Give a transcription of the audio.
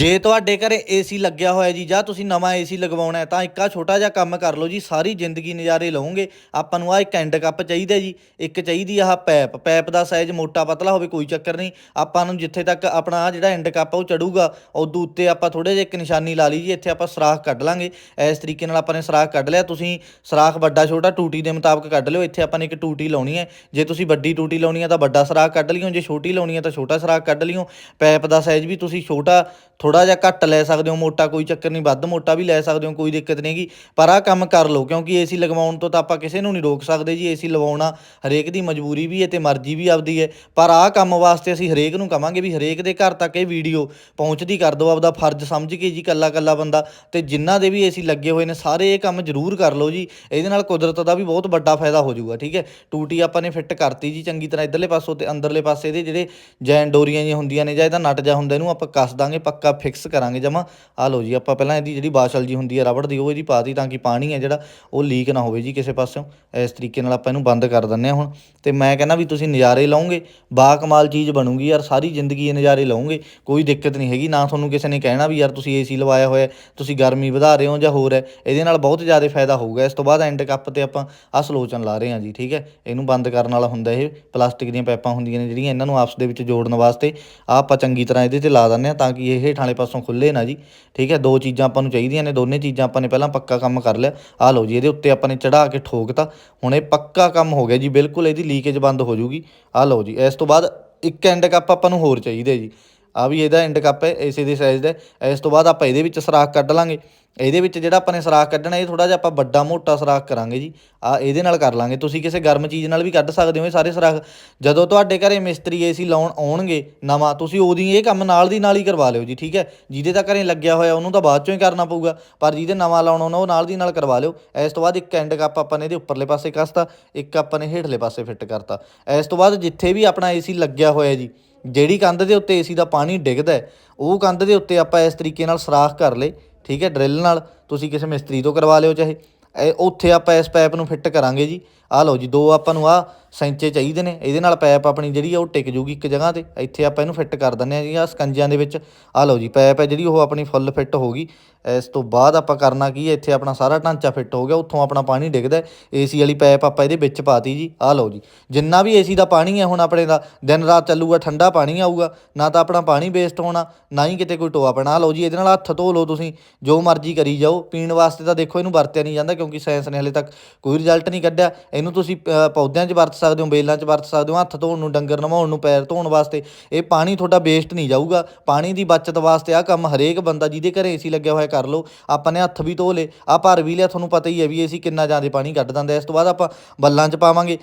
ਜੇ ਤੁਹਾਡੇ ਘਰੇ ਏਸੀ ਲੱਗਿਆ ਹੋਇਆ ਜੀ, ਜਾਂ ਤੁਸੀਂ ਨਵਾਂ ਏਸੀ ਲਗਵਾਉਣਾ ਹੈ, ਤਾਂ ਇੱਕਾ ਛੋਟਾ ਜਿਹਾ ਕੰਮ ਕਰ ਲਓ ਜੀ, ਸਾਰੀ ਜ਼ਿੰਦਗੀ ਨਜ਼ਾਰੇ ਲਓਗੇ। ਆਪਾਂ ਨੂੰ ਆ ਇੱਕ ਐਂਡ ਕੱਪ ਚਾਹੀਦਾ ਜੀ, ਇੱਕ ਚਾਹੀਦੀ ਆਹ ਪੈਪ। ਪੈਪ ਦਾ ਸਾਈਜ਼ ਮੋਟਾ ਪਤਲਾ ਹੋਵੇ, ਕੋਈ ਚੱਕਰ ਨਹੀਂ। ਆਪਾਂ ਨੂੰ ਜਿੱਥੇ ਤੱਕ ਆਪਣਾ ਆਹ ਜਿਹੜਾ ਐਂਡ ਕੱਪ ਉਹ ਚੜੂਗਾ ਉਦੋਂ ਉੱਤੇ ਆਪਾਂ ਥੋੜੇ ਜਿਹਾ ਇੱਕ ਨਿਸ਼ਾਨੀ ਲਾ ਲਈ ਜੀ, ਇੱਥੇ ਆਪਾਂ ਸਰਾਖ ਕੱਢ ਲਾਂਗੇ। ਇਸ ਤਰੀਕੇ ਨਾਲ ਆਪਾਂ ਨੇ ਸਰਾਖ ਕੱਢ ਲਿਆ। ਤੁਸੀਂ ਸਰਾਖ ਵੱਡਾ, ਛੋਟਾ, ਟੂਟੀ ਦੇ ਮੁਤਾਬਕ ਕੱਢ ਲਿਓ। ਇੱਥੇ ਆਪਾਂ ਨੇ ਇੱਕ ਟੂਟੀ ਲਾਉਣੀ ਹੈ। ਜੇ ਤੁਸੀਂ ਵੱਡੀ ਟੂਟੀ ਲਾਉਣੀ ਹੈ, ਤਾਂ ਵੱਡਾ ਸਰਾਖ ਕੱਢ ਲਿਓ। ਜੇ ਛੋਟੀ ਲਾਉਣੀ ਹੈ, ਤਾਂ ਛੋਟਾ ਸਰਾਖ ਕੱਢ ਲਿਓ। ਪੈਪ ਦਾ ਸਾਈਜ਼ ਵੀ ਤੁਸੀਂ ਛੋਟਾ ਥੋੜਾ ਜਿਹਾ ਘੱਟ ਲੈ ਸਕਦੇ ਹੋ, ਮੋਟਾ ਕੋਈ ਚੱਕਰ ਨਹੀਂ, ਵੱਧ ਮੋਟਾ ਵੀ ਲੈ ਸਕਦੇ ਹੋ, ਕੋਈ ਦਿੱਕਤ ਨਹੀਂਗੀ ਪਰ ਆਹ ਕੰਮ ਕਰ ਲਓ, ਕਿਉਂਕਿ ਏਸੀ ਲਗਵਾਉਣ ਤੋਂ ਤਾਂ ਆਪਾਂ ਕਿਸੇ ਨੂੰ ਨਹੀਂ ਰੋਕ ਸਕਦੇ ਜੀ। ਏਸੀ ਲਵਾਉਣਾ ਹਰੇਕ ਦੀ ਮਜਬੂਰੀ ਵੀ ਹੈ ਤੇ ਮਰਜ਼ੀ ਵੀ ਆਪਦੀ ਹੈ। ਪਰ ਆਹ ਕੰਮ ਵਾਸਤੇ ਅਸੀਂ ਹਰੇਕ ਨੂੰ ਕਵਾਂਗੇ ਵੀ ਹਰੇਕ ਦੇ ਘਰ ਤੱਕ ਇਹ ਵੀਡੀਓ ਪਹੁੰਚਦੀ ਕਰ ਦਿਓ, ਆਪਦਾ ਫਰਜ਼ ਸਮਝ ਕੇ ਜੀ ਕੱਲਾ ਕੱਲਾ ਬੰਦਾ। ਤੇ ਜਿਨ੍ਹਾਂ ਦੇ ਵੀ ਏਸੀ ਲੱਗੇ ਹੋਏ ਨੇ, ਸਾਰੇ ਇਹ ਕੰਮ ਜ਼ਰੂਰ ਕਰ ਲਓ ਜੀ। ਇਹਦੇ ਨਾਲ ਕੁਦਰਤ ਦਾ ਵੀ ਬਹੁਤ ਵੱਡਾ ਫਾਇਦਾ ਹੋ ਜਾਊਗਾ, ਠੀਕ ਹੈ? ਟੂਟੀ ਆਪਾਂ ਨੇ ਫਿੱਟ ਕਰਤੀ ਜੀ, ਚੰਗੀ ਤਰ੍ਹਾਂ ਇਧਰਲੇ ਪਾਸੋਂ ਤੇ ਅੰਦਰਲੇ ਪਾਸੇ ਇਹਦੇ ਜਿਹੜੇ ਜੈਨ ਡੋਰੀਆਂ ਜੀ ਹੁੰਦੀਆਂ ਨੇ ਜਾਂ ਇਹਦਾ ਨਟ ਜਾ ਹੁੰਦਾ, ਇਹਨੂੰ ਆਪਾਂ ਕੱਸ ਦਾਂਗੇ ਪੱਕਾ ਫਿਕਸ ਕਰਾਂਗੇ ਜਮਾ। ਆ ਲਓ ਜੀ, ਆਪਾਂ ਪਹਿਲਾਂ ਇਹਦੀ ਜਿਹੜੀ ਬਾਸ਼ਲ ਜੀ ਹੁੰਦੀ ਹੈ, ਰਬੜ ਦੀ, ਉਹ ਇਹਦੀ ਪਾਤੀ ਤਾਂ ਕਿ ਪਾਣੀ ਹੈ ਜਿਹੜਾ, ਉਹ ਲੀਕ ਨਾ ਹੋਵੇ ਜੀ ਕਿਸੇ ਪਾਸਿਓਂ। ਇਸ ਤਰੀਕੇ ਨਾਲ ਆਪਾਂ ਇਹਨੂੰ ਬੰਦ ਕਰ ਦਿੰਨੇ ਆ ਹੁਣ। ਤੇ ਮੈਂ ਕਹਿੰਦਾ ਵੀ ਤੁਸੀਂ ਨਜ਼ਾਰੇ ਲਓਗੇ ਬਾ ਕਮਾਲ ਚੀਜ਼ ਬਣੂਗੀ ਯਾਰ, ਸਾਰੀ ਜ਼ਿੰਦਗੀ ਇਹ ਨਜ਼ਾਰੇ ਲਓਗੇ, ਕੋਈ ਦਿੱਕਤ ਨਹੀਂ ਹੈਗੀ। ਨਾ ਤੁਹਾਨੂੰ ਕਿਸੇ ਨੇ ਕਹਿਣਾ ਵੀ ਯਾਰ ਤੁਸੀਂ ਏਸੀ ਲਵਾਇਆ ਹੋਇਆ ਤੁਸੀਂ ਗਰਮੀ ਵਧਾ ਰਹੇ ਹੋ ਜਾਂ ਹੋਰ ਹੈ, ਇਹਦੇ ਨਾਲ ਬਹੁਤ ਜ਼ਿਆਦਾ ਫਾਇਦਾ ਹੋਊਗਾ। ਇਸ ਤੋਂ ਬਾਅਦ ਐਂਡ ਕੱਪ ਤੇ ਆਪਾਂ ਆਹ ਸਲੋਚਨ ਲਾ ਰਹੇ ਹਾਂ ਜੀ, ਠੀਕ ਹੈ? ਇਹਨੂੰ ਬੰਦ ਕਰਨ ਵਾਲਾ ਹੁੰਦਾ ਇਹ, ਪਲਾਸਟਿਕ ਦੀਆਂ ਪਾਈਪਾਂ ਹੁੰਦੀਆਂ ਨੇ ਜਿਹੜੀਆਂ, ਇਹਨਾਂ ਨੂੰ ਆਪਸ ਦੇ ਵਿੱਚ ਜੋੜਨ ਵਾਸਤੇ ਆਹ ਆਪਾਂ ਚੰਗੀ ਤਰ੍ਹਾਂ ਇਹਦੇ ਤੇ ਲਾ ਦਿੰਦੇ ਹਾਂ ਤਾਂ ਕਿ ਇਹ ਹੇਠਾਂ ਵਾਲੇ ਪਾਸੋਂ ਖੁੱਲੇ ਨਾ ਜੀ। ਠੀਕ ਹੈ, ਦੋ ਚੀਜ਼ਾਂ ਆਪਾਂ ਨੂੰ ਚਾਹੀਦੀਆਂ ਨੇ, ਦੋਨੇ ਚੀਜ਼ਾਂ ਆਪਾਂ ਨੇ ਪਹਿਲਾਂ ਪੱਕਾ ਕੰਮ ਕਰ ਲਿਆ। ਆ ਲਓ ਜੀ, ਇਹਦੇ ਉੱਤੇ ਆਪਾਂ ਨੇ ਚੜਾ ਕੇ ਠੋਕਤਾ ਹੁਣ ਇਹ ਪੱਕਾ ਕੰਮ ਹੋ ਗਿਆ ਜੀ, ਬਿਲਕੁਲ ਇਹਦੀ ਲੀਕੇਜ ਬੰਦ ਹੋ ਜੂਗੀ। ਆਹ ਲਓ ਜੀ, ਇਸ ਤੋਂ ਬਾਅਦ ਇੱਕ ਐਂਡ ਕੱਪ ਆਪਾਂ ਨੂੰ ਹੋਰ ਚਾਹੀਦਾ ਜੀ। ਆ ਵੀ ਇਹਦਾ ਐਂਡ ਕੱਪ ਹੈ ਇਸੇ ਦੀ ਸਾਈਜ਼ ਦਾ ਇਸ ਤੋਂ ਬਾਅਦ ਆਪਾਂ ਇਹਦੇ ਵਿੱਚ ਸਰਾਖ ਕੱਢ ਲਾਂਗੇ। ਇਹਦੇ ਵਿੱਚ ਜਿਹੜਾ ਆਪਾਂ ਨੇ ਸਰਾਖ ਕੱਢਣਾ, ਇਹ ਥੋੜਾ ਜਿਹਾ ਆਪਾਂ ਵੱਡਾ ਮੋਟਾ ਸਰਾਖ ਕਰਾਂਗੇ ਜੀ। ਆ ਇਹਦੇ ਨਾਲ ਕਰ ਲਾਂਗੇ। ਤੁਸੀਂ ਕਿਸੇ ਗਰਮ ਚੀਜ਼ ਨਾਲ ਵੀ ਕੱਢ ਸਕਦੇ ਹੋ ਇਹ ਸਾਰੇ ਸਰਾਖ। ਜਦੋਂ ਤੁਹਾਡੇ ਘਰੇ ਮਿਸਤਰੀ ਏਸੀ ਲਾਉਣ ਆਉਣਗੇ ਨਵਾਂ, ਤੁਸੀਂ ਉਹਦੀ ਇਹ ਕੰਮ ਨਾਲ ਦੀ ਨਾਲ ਹੀ ਕਰਵਾ ਲਿਓ ਜੀ, ਠੀਕ ਹੈ? ਜਿਹਦੇ ਤਾਂ ਘਰੇ ਲੱਗਿਆ ਹੋਇਆ, ਉਹਨੂੰ ਤਾਂ ਬਾਅਦ ਚੋਂ ਹੀ ਕਰਨਾ ਪਊਗਾ। ਪਰ ਜਿਹਦੇ ਨਵਾਂ ਲਾਉਣਾ ਉਹਨਾਂ ਉਹ ਨਾਲ ਦੀ ਨਾਲ ਕਰਵਾ ਲਿਓ। ਇਸ ਤੋਂ ਬਾਅਦ ਇੱਕ ਐਂਡ ਕੱਪ ਆਪਾਂ ਨੇ ਇਹਦੇ ਉੱਪਰਲੇ ਪਾਸੇ ਕੱਸਤਾ, ਇੱਕ ਆਪਾਂ ਨੇ ਹੇਠਲੇ ਪਾਸੇ ਫਿੱਟ ਕਰਤਾ। ਇਸ ਤੋਂ ਬਾਅਦ ਜਿੱਥੇ ਵੀ ਆਪਣਾ ਏਸੀ ਲੱਗਿਆ ਹੋਇਆ ਜੀ ਜਿਹੜੀ ਕੰਧ ਦੇ ਉੱਤੇ ਏਸੀ ਦਾ ਪਾਣੀ ਡਿੱਗਦਾ ਹੈ, ਉਹ ਕੰਧ ਦੇ ਉੱਤੇ ਆਪਾਂ ਇਸ ਤਰੀਕੇ ਨਾਲ ਸਰਾਖ ਕਰ ਲੇ ਠੀਕ ਹੈ ਡਰਿਲ ਨਾਲ ਤੁਸੀਂ ਕਿਸੇ ਮਿਸਤਰੀ ਤੋਂ ਕਰਵਾ ਲਿਓ ਚਾਹੇ। ਇਹ ਉੱਥੇ ਆਪਾਂ ਇਸ ਪਾਈਪ ਨੂੰ ਫਿੱਟ ਕਰਾਂਗੇ ਜੀ। ਆਹ ਲਓ ਜੀ ਦੋ ਆਪਾਂ ਨੂੰ ਆਹ ਸੈਂਚੇ ਚਾਹੀਦੇ ਨੇ, ਇਹਦੇ ਨਾਲ ਪੈਪ ਆਪਣੀ ਜਿਹੜੀ ਆ ਉਹ ਟਿਕ ਜੂਗੀ ਇੱਕ ਜਗ੍ਹਾ ਤੇ, ਇੱਥੇ ਆਪਾਂ ਇਹਨੂੰ ਫਿੱਟ ਕਰ ਦਿੰਦੇ ਆ ਜੀ ਆ ਸਕੰਜਿਆਂ ਦੇ ਵਿੱਚ ਆ ਲਓ ਜੀ, ਪੈਪ ਹੈ ਜਿਹੜੀ ਉਹ ਆਪਣੀ ਫੁੱਲ ਫਿੱਟ ਹੋ ਗਈ। ਇਸ ਤੋਂ ਬਾਅਦ ਆਪਾਂ ਕਰਨਾ ਕੀ ਹੈ, ਇੱਥੇ ਆਪਣਾ ਸਾਰਾ ਢਾਂਚਾ ਫਿੱਟ ਹੋ ਗਿਆ, ਉੱਥੋਂ ਆਪਣਾ ਪਾਣੀ ਡਿੱਗਦਾ ਏਸੀ ਵਾਲੀ ਪੈਪ ਆਪਾਂ ਇਹਦੇ ਵਿੱਚ ਪਾਤੀ ਜੀ ਆ ਲਓ ਜੀ। ਜਿੰਨਾ ਵੀ ਏਸੀ ਦਾ ਪਾਣੀ ਹੈ ਹੁਣ ਆਪਣੇ ਦਾ, ਦਿਨ ਰਾਤ ਚੱਲੂਗਾ, ਠੰਡਾ ਪਾਣੀ ਆਊਗਾ, ਨਾ ਤਾਂ ਆਪਣਾ ਪਾਣੀ ਵੇਸਟ ਹੋਣਾ, ਨਾ ਹੀ ਕਿਤੇ ਕੋਈ ਟੋਆ ਪੈਣਾ। ਆਹ ਲਓ ਜੀ, ਇਹਦੇ ਨਾਲ ਹੱਥ ਧੋ ਲਓ ਤੁਸੀਂ, ਜੋ ਮਰਜ਼ੀ ਕਰੀ ਜਾਓ, ਪੀਣ ਵਾਸਤੇ ਤਾਂ ਦੇਖੋ ਇਹਨੂੰ ਵਰਤਿਆ ਨਹੀਂ ਜਾਂਦਾ, ਕਿਉਂਕਿ ਸਾਇੰਸ ਨੇ ਹਲੇ ਤੱਕ ਕੋਈ ਰਿਜ਼ਲਟ ਨਹੀਂ ਕੱਢਿਆ। ਇਹਨੂੰ ਤੁਸੀਂ ਪੌਦਿਆਂ 'ਚ ਵਰਤ ਸਕਦੇ ਹੋ, ਬੇਲਾਂ 'ਚ ਵਰਤ ਸਕਦੇ ਹੋ, ਹੱਥ ਧੋਣ ਨੂੰ, ਡੰਗਰ ਨਵਾਉਣ ਨੂੰ, ਪੈਰ ਧੋਣ ਵਾਸਤੇ। ਇਹ ਪਾਣੀ ਤੁਹਾਡਾ ਵੇਸਟ ਨਹੀਂ ਜਾਊਗਾ। ਪਾਣੀ ਦੀ ਬਚਤ ਵਾਸਤੇ ਆ ਕੰਮ ਹਰੇਕ ਬੰਦਾ ਜਿਹਦੇ ਘਰੇ ਏਸੀ ਲੱਗਿਆ ਹੋਇਆ ਕਰ ਲਓ। ਆਪਾਂ ਨੇ ਹੱਥ ਵੀ ਧੋ ਲੇ ਆ ਭਰ ਵੀ ਲਿਆ, ਤੁਹਾਨੂੰ ਪਤਾ ਹੀ ਹੈ ਵੀ ਏਸੀ ਕਿੰਨਾ ਜ਼ਿਆਦਾ ਪਾਣੀ ਕੱਢ ਦਿੰਦਾ ਇਸ ਤੋਂ ਬਾਅਦ ਆਪਾਂ ਬੱਲਾਂ 'ਚ ਪਾਵਾਂਗੇ।